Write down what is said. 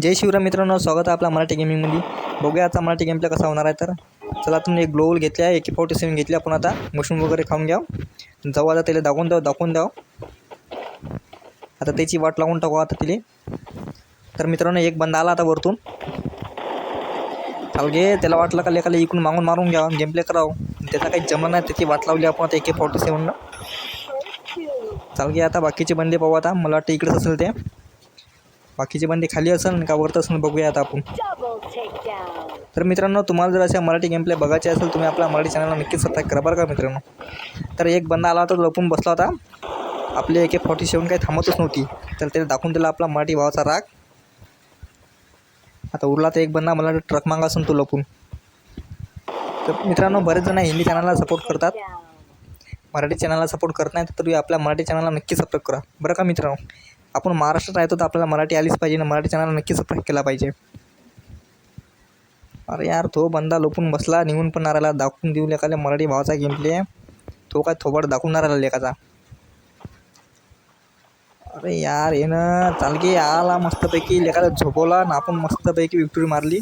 जय शिवराम मित्रांनो स्वागत आहे आपला मराठी गेमिंगमध्ये बघूया आता मराठी गेम प्ले कसा होणार आहे तर. चला आपण एक ग्लोवल घेतली आहे एके फोर्टी सेवन घेतली आपण आता मशरूम वगैरे खाऊन घ्या जाऊ आता त्याला दाखवून द्यावं दाखवून द्यावं. आता त्याची वाट लावून टाकू आता तिले. तर मित्रांनो एक बंदा आला आता वरतून. चाल घे त्याला वाटलं का लेखाला इकडून मागून मारून घ्यावं गेम प्ले करावं. त्याचा काही जमा नाही त्याची वाट लावली आपण आता एके फोर्टी सेवननं चाल घे आता बाकीचे बंदे पाहू आता. मला वाटतं इकडेच असेल ते. बाकीचे बंदे खाली असेल का वरत असेल बघूया आता आपण. तर मित्रांनो तुम्हाला जर अशा मराठी गेम प्ले बघायचे असेल तुम्ही आपल्या मराठी चॅनलला नक्कीच सबस्क्राईब करा बरं का मित्रांनो? तर एक बंदा आला होता तो लपून बसला होता. आपले एके फॉर्टी सेवन काही थांबतच नव्हती. तर त्याला दाखवून दिला आपला मराठी भावाचा राग. आता उरला तर एक बंदा मला ट्रक मागा असून तो लपून. तर मित्रांनो बरेच जण हिंदी चॅनलला सपोर्ट करतात. मराठी चॅनलला सपोर्ट करत नाही तर तुम्ही आपल्या मराठी चॅनलला नक्की सबस्क्राईब करा. बरं का मित्रांनो? आपण महाराष्ट्रात राहतो तर आपल्याला मराठी आलीच पाहिजे ना मराठी चॅनल नक्की सबस्क्राईब केला पाहिजे. अरे यार तो बंदा लोपून बसला निघून पण नाराला दाखवून देऊ लेखाले मराठी भावाचा गेम प्ले तो काय थोबाड दाखवून नाराला लेखाचा. अरे यार येणं चाल की आला मस्तपैकी. लेखाला झोपवला ना आपण मस्तपैकी विक्टोरी मारली.